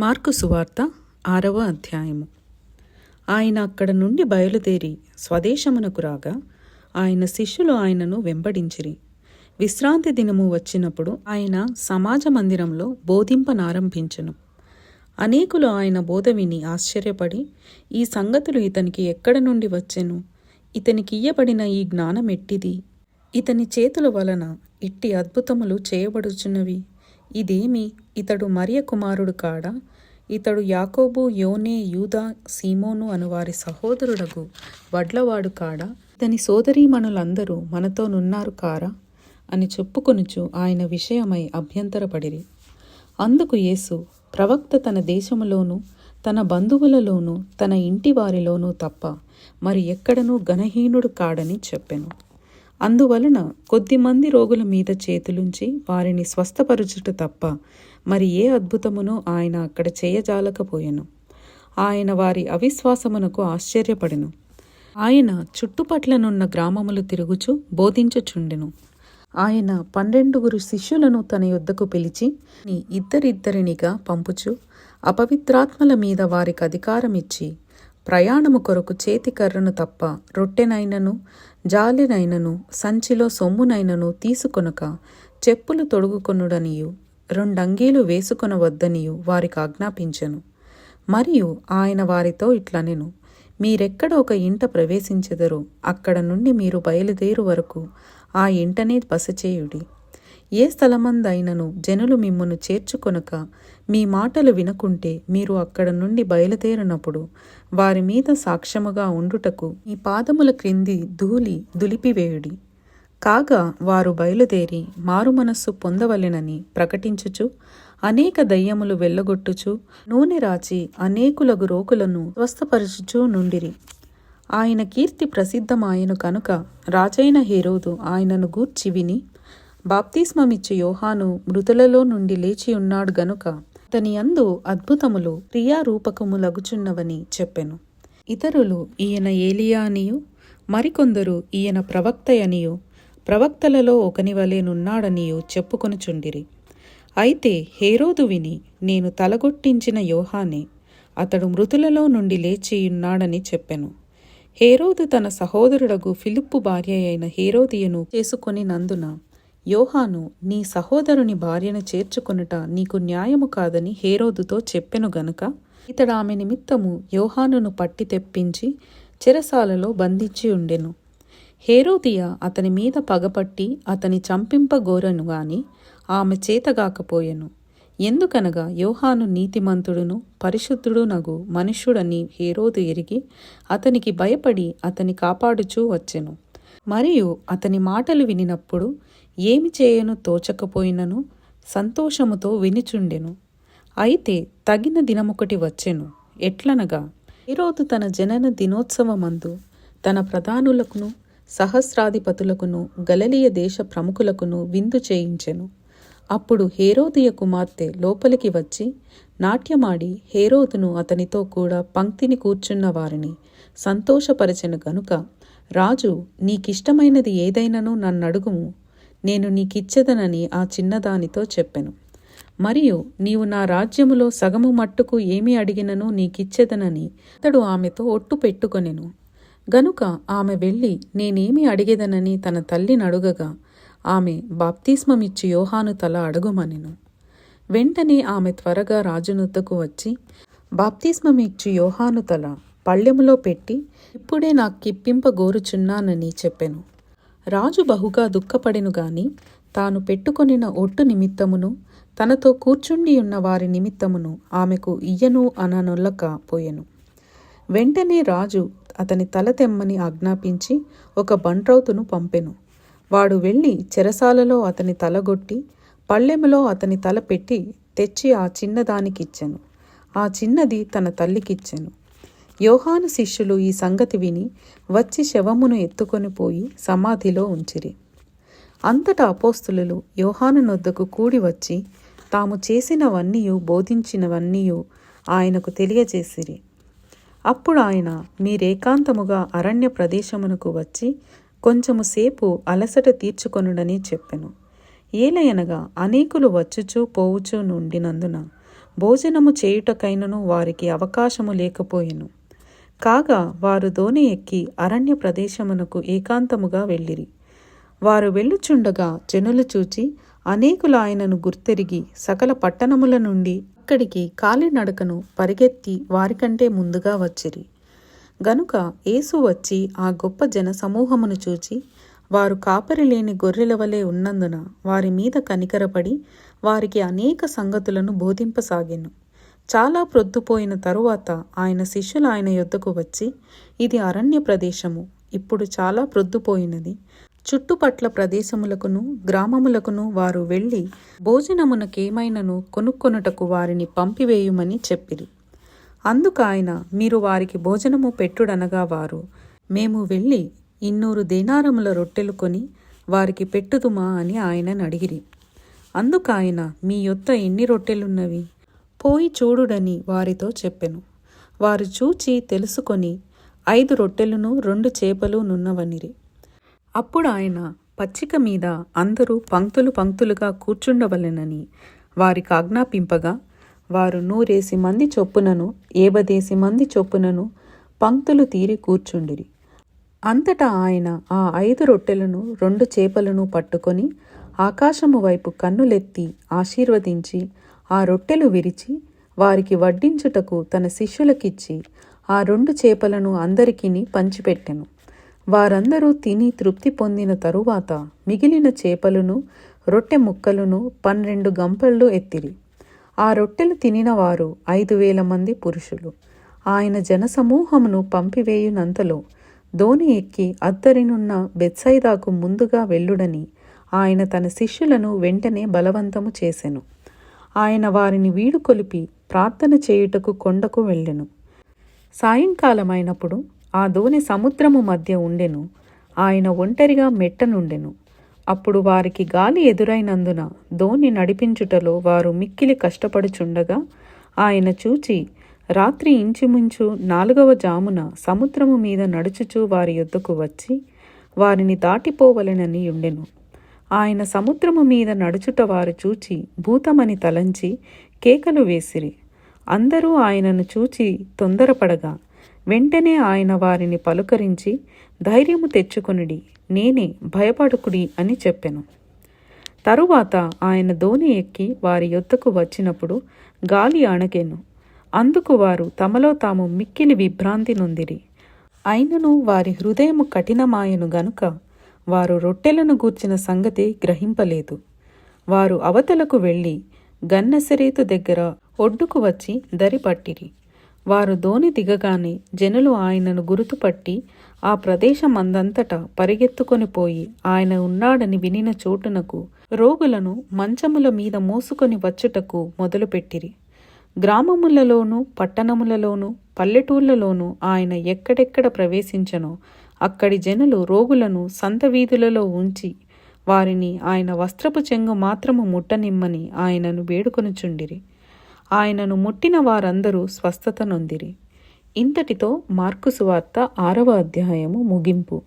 Mark సువార్త ఆరవ అధ్యాయము. ఆయన అక్కడ నుండి బయలుదేరి స్వదేశమునకు రాగా ఆయన శిష్యులు ఆయనను వెంబడించిరి. విశ్రాంతి దినము వచ్చినప్పుడు ఆయన సమాజ మందిరంలో బోధింపనారంభించెను. అనేకులు ఆయన బోధ విని ఆశ్చర్యపడి ఈ సంగతులు ఇతనికి ఎక్కడ నుండి వచ్చెను? ఇతనికి ఇయ్యబడిన ఈ జ్ఞానం ఎట్టిది ఇతని చేతుల వలన ఇట్టి అద్భుతములు చేయబడుచున్నవి. ఇదేమి? ఇతడు మరియ కుమారుడు కాడా? ఇతడు యాకోబు యోనే యూదా సీమోను అను వారి సహోదరుడగు వడ్లవాడు కాడా? ఇతని సోదరీమణులందరూ మనతోనున్నారు కారా? అని చెప్పుకొనుచు ఆయన విషయమై అభ్యంతరపడిరి. అందుకు యేసు ప్రవక్త తన దేశములోనూ తన బంధువులలోనూ తన ఇంటి వారిలోనూ తప్ప మరి ఎక్కడనూ గణహీనుడు కాడని చెప్పెను. అందువలన కొద్దిమంది రోగుల మీద చేతులుంచి వారిని స్వస్థపరచుట తప్ప మరి ఏ అద్భుతమునో ఆయన అక్కడ చేయజాలకపోయెను. ఆయన వారి అవిశ్వాసమునకు ఆశ్చర్యపడెను. ఆయన చుట్టుపట్లనున్న గ్రామములు తిరుగుచు బోధించుచుండెను. ఆయన పన్నెండుగురు శిష్యులను తన యొద్దకు పిలిచి ఇద్దరిద్దరినిగా పంపుచు అపవిత్రాత్మల మీద వారికి అధికారమిచ్చి ప్రయాణము కొరకు చేతికర్రను తప్ప రొట్టెనైనను జాలినైనను సంచిలో సొమ్మునైనను తీసుకొనక చెప్పులు తొడుగుకొనుడనియు రెండంగీలు వేసుకొనవద్దనియు వారికి ఆజ్ఞాపించెను. మరియు ఆయన వారితో ఇట్లనెను మీరెక్కడ ఒక ఇంట ప్రవేశించెదరో అక్కడ నుండి మీరు బయలుదేరు వరకు ఆ ఇంటనే బస చేయుడి ఏ స్థలమందైనను జనులు మిమ్మును చేర్చుకొనక మీ మాటలు వినకుంటే మీరు అక్కడ నుండి బయలుదేరినప్పుడు వారి మీద సాక్ష్యముగా ఉండుటకు మీ పాదముల క్రింది ధూళి దులిపివేయుడి. కాగా వారు బయలుదేరి మారు మనస్సు పొందవలెనని ప్రకటించుచు అనేక దయ్యములు వెళ్ళగొట్టుచు నూనె రాచి అనేకులగు రోగులను స్వస్థపరచుచూ నుండిరి. ఆయన కీర్తి ప్రసిద్ధమాయను కనుక రాజైన హేరోదు ఆయనను గూర్చి విని బాప్తిస్మమిచ్చే యోహాను మృతులలో నుండి లేచి ఉన్నాడు గనుక అతని అందు అద్భుతములు క్రియారూపకములగుచున్నవని చెప్పెను. ఇతరులు ఈయన ఏలియా అనియు మరికొందరు ఈయన ప్రవక్తయనియు ప్రవక్తలలో ఒకని వలెనున్నాడనియు చెప్పుకొనుచుండిరి. అయితే హేరోదు విని నేను తలగొట్టించిన యోహానే అతడు మృతులలో నుండి లేచియున్నాడని చెప్పెను. హేరోదు తన సహోదరుడగు ఫిలిప్పు భార్య అయిన హేరోదియను చేసుకొని నందున యోహాను నీ సహోదరుని భార్యను చేర్చుకొనుట నీకు న్యాయము కాదని హేరోదుతో చెప్పెను గనుక ఇతడు ఆమె నిమిత్తము యోహానును పట్టి తెప్పించి చెరసాలలో బంధించి ఉండెను. హేరోదియ అతని మీద పగపట్టి అతని చంపింపగోరను గాని ఆమె చేతగాకపోయెను. ఎందుకనగా యోహాను నీతిమంతుడును పరిశుద్ధుడునగు మనుష్యుడని హేరోదు ఎరిగి అతనికి భయపడి అతని కాపాడుచూ వచ్చెను. మరియు అతని మాటలు వినినప్పుడు ఏమి చేయను తోచకపోయినను సంతోషముతో వినిచుండెను. అయితే తగిన దినమొకటి వచ్చెను. ఎట్లనగా ఈరోజు తన జనన దినోత్సవమందు తన ప్రధానులకును సహస్రాధిపతులకును గలలియ దేశ ప్రముఖులకును విందు చేయించెను. అప్పుడు హేరోదియ కుమార్తె లోపలికి వచ్చి నాట్యమాడి హేరోదును అతనితో కూడా పంక్తిని కూర్చున్న వారిని సంతోషపరచెను గనుక రాజు నీకిష్టమైనది ఏదైనను నన్నడుగుము. నేను నీకిచ్చెదనని ఆ చిన్నదానితో చెప్పెను. మరియు నీవు నా రాజ్యములో సగము మట్టుకు ఏమి అడిగినను నీకిచ్చెదనని అతడు ఆమెతో ఒట్టు పెట్టుకొనెను. గనుక ఆమె వెళ్ళి నేనేమి అడిగేదనని తన తల్లిని అడుగగా ఆమె బాప్తిస్మమిచ్చి యోహాను తల అడుగుమనెను. వెంటనే ఆమె త్వరగా రాజునొద్దకు వచ్చి బాప్తిస్మమిచ్చి యోహాను తల పళ్ళెములో పెట్టి ఇప్పుడే నాకు కిప్పింప గోరుచున్నానని చెప్పెను. రాజు బహుగా దుఃఖపడెను గాని తాను పెట్టుకొనిన ఒట్టు నిమిత్తమును తనతో కూర్చుండి ఉన్న వారి నిమిత్తమును ఆమెకు ఇయ్యను అననొల్లక పోయెను. వెంటనే రాజు అతని తల తెమ్మని ఆజ్ఞాపించి ఒక బంట్రౌతును పంపెను. వాడు వెళ్ళి చెరసాలలో అతని తలగొట్టి పళ్ళెములో అతని తల పెట్టి తెచ్చి ఆ చిన్నదానికిచ్చెను. ఆ చిన్నది తన తల్లికిచ్చెను. యోహాను శిష్యులు ఈ సంగతి విని వచ్చి శవమును ఎత్తుకొని పోయి సమాధిలో ఉంచిరి. అంతటా అపోస్తులు యోహాను నొద్దకు కూడి వచ్చి తాము చేసినవన్నీయు బోధించినవన్నీయు ఆయనకు తెలియజేసిరి. అప్పుడు ఆయన మీరేకాంతముగా అరణ్య ప్రదేశమునకు వచ్చి కొంచెము సేపు అలసట తీర్చుకొనుడని చెప్పెను. ఏలయనగా అనేకులు వచ్చుచూ పోవుచూ నుండినందున భోజనము చేయుటకైనను వారికి అవకాశము లేకపోయెను. కాగా వారు దోణి ఎక్కి అరణ్య ప్రదేశమునకు ఏకాంతముగా వెళ్ళిరి. వారు వెళ్ళుచుండగా జనులు చూచి అనేకులు ఆయనను గుర్తెరిగి సకల పట్టణముల నుండి అక్కడికి కాలినడకను పరిగెత్తి వారికంటే ముందుగా వచ్చిరి. గనుక యేసు వచ్చి ఆ గొప్ప జన సమూహమును చూచి వారు కాపరి లేని గొర్రెల వలె ఉన్నందున వారి మీద కనికరపడి వారికి అనేక సంగతులను బోధింపసాగాను. చాలా ప్రొద్దుపోయిన తరువాత ఆయన శిష్యులు ఆయన యొద్దకు వచ్చి ఇది అరణ్య ప్రదేశము. ఇప్పుడు చాలా ప్రొద్దుపోయినది. చుట్టుపట్ల ప్రదేశములకును గ్రామములకును వారు వెళ్ళి భోజనమునకేమైనను కొనుక్కొనుటకు వారిని పంపివేయుమని చెప్పిరి. అందుకు ఆయన మీరు వారికి భోజనము పెట్టుడనగా వారు. మేము వెళ్ళి ఇన్నూరు దేనారముల రొట్టెలు కొని వారికి పెట్టుదుమా అని ఆయనను అడిగిరి. అందుకు ఆయన మీ యొద్ద ఎన్ని రొట్టెలున్నవి? పోయి చూడుడని వారితో చెప్పెను. వారు చూచి తెలుసుకొని ఐదు రొట్టెలను రెండు చేపలు నున్నవనిరి. అప్పుడు ఆయన పచ్చిక మీద అందరూ పంక్తులు పంక్తులుగా కూర్చుండవలెనని వారికి ఆజ్ఞాపింపగా వారు నూరేసి మంది చొప్పునను ఏబదేసి మంది చొప్పునను పంక్తులు తీరి కూర్చుండిరి. అంతటా ఆయన ఆ ఐదు రొట్టెలను రెండు చేపలను పట్టుకొని ఆకాశము వైపు కన్నులెత్తి ఆశీర్వదించి ఆ రొట్టెలు విరిచి వారికి వడ్డించుటకు తన శిష్యులకిచ్చి ఆ రెండు చేపలను అందరికిని పంచిపెట్టెను. వారందరూ తిని తృప్తి పొందిన తరువాత మిగిలిన చేపలను రొట్టె ముక్కలను పన్నెండు గంపళ్ళు ఎత్తిరి. ఆ రొట్టెలు తినినవారు ఐదు వేల మంది పురుషులు. ఆయన జనసమూహమును పంపివేయునంతలో ధోని ఎక్కి అద్దరినున్న బెత్సైదాకు ముందుగా వెళ్ళుడని ఆయన తన శిష్యులను వెంటనే బలవంతము చేసెను. ఆయన వారిని వీడుకొలిపి ప్రార్థన చేయుటకు కొండకు వెళ్ళెను. సాయంకాలమైనప్పుడు ఆ దోణి సముద్రము మధ్య ఉండెను. ఆయన ఒంటరిగా మెట్టనుండెను అప్పుడు వారికి గాలి ఎదురైనందున దోణి నడిపించుటలో వారు మిక్కిలి కష్టపడుచుండగా ఆయన చూచి రాత్రి ఇంచుమించు నాలుగవ జామున సముద్రము మీద నడుచుచూ వారి యొద్దకు వచ్చి వారిని దాటిపోవలెనని ఉండెను. ఆయన సముద్రము మీద నడుచుట వారు చూచి భూతమని తలంచి కేకలు వేసిరి. అందరూ ఆయనను చూచి తొందరపడగా వెంటనే ఆయన వారిని పలుకరించి ధైర్యము తెచ్చుకొనిడి నేనే భయపడుకుడి అని చెప్పెను. తరువాత ఆయన దోణి ఎక్కి వారి యొద్దకు వచ్చినప్పుడు గాలి అణకెను అందుకు వారు తమలో తాము మిక్కిలి విభ్రాంతి నొందిరి. అయినను వారి హృదయము కఠినమాయను గనుక వారు రొట్టెలను గూర్చిన సంగతి గ్రహింపలేదు. వారు అవతలకు వెళ్ళి గన్నసరేతు దగ్గర ఒడ్డుకు వచ్చి దరి పట్టిరి. వారు దోణి దిగగానే జనులు ఆయనను గుర్తుపట్టి ఆ ప్రదేశమందంతటా పరిగెత్తుకొని పోయి ఆయన ఉన్నాడని వినిన చోటునకు రోగులను మంచముల మీద మోసుకొని వచ్చుటకు మొదలుపెట్టిరి. గ్రామములలోనూ పట్టణములలోనూ పల్లెటూళ్ళలోనూ ఆయన ఎక్కడెక్కడ ప్రవేశించనో అక్కడి జనులు రోగులను సంత వీధులలో ఉంచి వారిని ఆయన వస్త్రపు చెంగు మాత్రము ముట్టనిమ్మని ఆయనను వేడుకొనుచుండిరి. ఆయనను ముట్టిన వారందరూ స్వస్థత నొందిరి. ఇంతటితో మార్కు సువార్త ఆరవ అధ్యాయము ముగింపు.